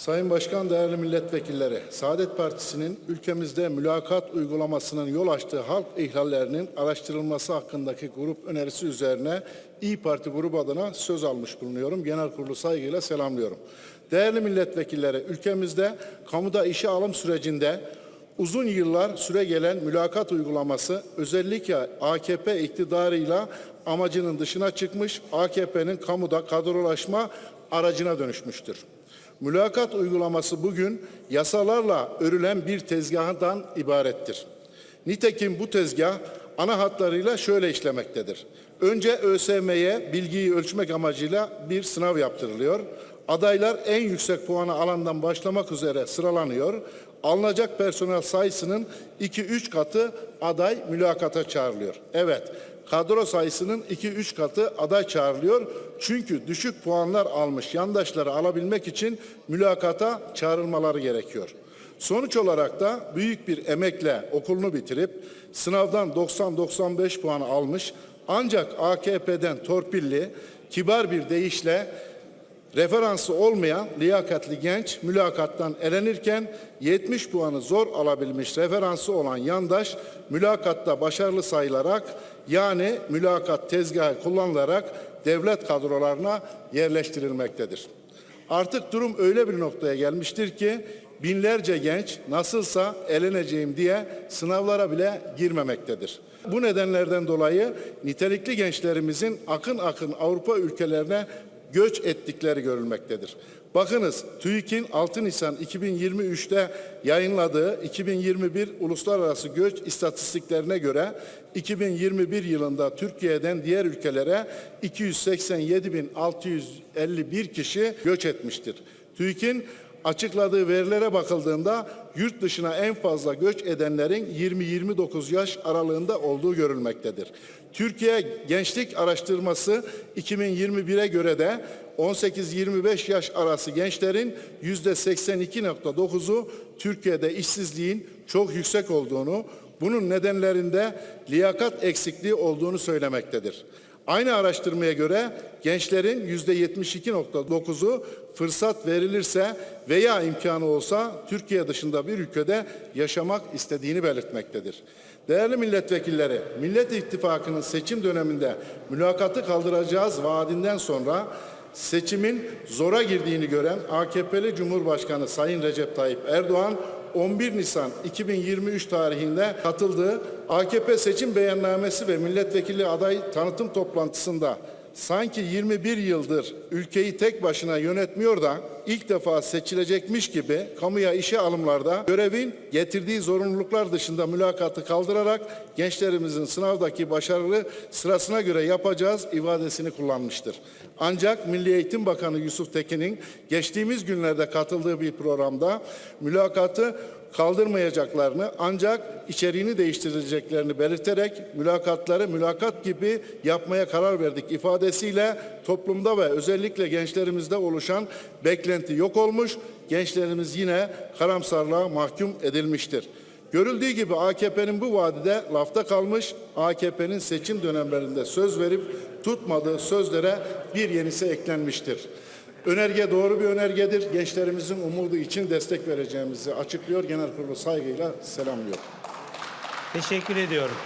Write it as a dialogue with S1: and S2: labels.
S1: Sayın Başkan, değerli milletvekilleri, Saadet Partisi'nin ülkemizde mülakat uygulamasının yol açtığı halk ihlallerinin araştırılması hakkındaki grup önerisi üzerine İyi Parti grubu adına söz almış bulunuyorum. Genel kurulu saygıyla selamlıyorum. Değerli milletvekilleri, ülkemizde kamuda işe alım sürecinde uzun yıllar süre gelen mülakat uygulaması özellikle AKP iktidarıyla amacının dışına çıkmış, AKP'nin kamuda kadrolaşma aracına dönüşmüştür. Mülakat uygulaması bugün yasalarla örülen bir tezgahından ibarettir. Nitekim bu tezgah ana hatlarıyla şöyle işlemektedir. Önce ÖSYM'ye bilgiyi ölçmek amacıyla bir sınav yaptırılıyor. Adaylar en yüksek puanı alandan başlamak üzere sıralanıyor. Alınacak personel sayısının 2-3 katı aday mülakata çağrılıyor. Evet, kadro sayısının 2-3 katı aday çağrılıyor. Çünkü düşük puanlar almış yandaşları alabilmek için mülakata çağrılmaları gerekiyor. Sonuç olarak da büyük bir emekle okulunu bitirip sınavdan 90-95 puan almış ancak AKP'den torpilli, kibar bir deyişle referansı olmayan liyakatli genç mülakattan elenirken 70 puanı zor alabilmiş referansı olan yandaş mülakatta başarılı sayılarak yani mülakat tezgahı kullanılarak devlet kadrolarına yerleştirilmektedir. Artık durum öyle bir noktaya gelmiştir ki binlerce genç nasılsa eleneceğim diye sınavlara bile girmemektedir. Bu nedenlerden dolayı nitelikli gençlerimizin akın akın Avrupa ülkelerine göç ettikleri görülmektedir. Bakınız TÜİK'in 6 Nisan 2023'te yayınladığı 2021 uluslararası göç istatistiklerine göre 2021 yılında Türkiye'den diğer ülkelere 287.651 kişi göç etmiştir. TÜİK'in açıkladığı verilere bakıldığında yurt dışına en fazla göç edenlerin 20-29 yaş aralığında olduğu görülmektedir. Türkiye Gençlik Araştırması 2021'e göre de 18-25 yaş arası gençlerin %82.9'u Türkiye'de işsizliğin çok yüksek olduğunu, bunun nedenlerinde liyakat eksikliği olduğunu söylemektedir. Aynı araştırmaya göre gençlerin yüzde 72.9'u fırsat verilirse veya imkanı olsa Türkiye dışında bir ülkede yaşamak istediğini belirtmektedir. Değerli milletvekilleri, Millet İttifakı'nın seçim döneminde mülakatı kaldıracağız vaadinden sonra seçimin zora girdiğini gören AKP'li Cumhurbaşkanı Sayın Recep Tayyip Erdoğan 11 Nisan 2023 tarihinde katıldığı AKP seçim beyannamesi ve milletvekili aday tanıtım toplantısında sanki 21 yıldır ülkeyi tek başına yönetmiyor da ilk defa seçilecekmiş gibi kamuya işe alımlarda görevin getirdiği zorunluluklar dışında mülakatı kaldırarak gençlerimizin sınavdaki başarılı sırasına göre yapacağız ifadesini kullanmıştır. Ancak Milli Eğitim Bakanı Yusuf Tekin'in geçtiğimiz günlerde katıldığı bir programda mülakatı kaldırmayacaklarını ancak içeriğini değiştireceklerini belirterek mülakatları mülakat gibi yapmaya karar verdik ifadesiyle toplumda ve özellikle gençlerimizde oluşan beklenti yok olmuş, gençlerimiz yine karamsarlığa mahkum edilmiştir. Görüldüğü gibi AKP'nin bu vadide lafta kalmış, AKP'nin seçim dönemlerinde söz verip tutmadığı sözlere bir yenisi eklenmiştir. Önerge doğru bir önergedir. Gençlerimizin umudu için destek vereceğimizi açıklıyor. Genel kurulu saygıyla selamlıyor.
S2: Teşekkür ediyorum.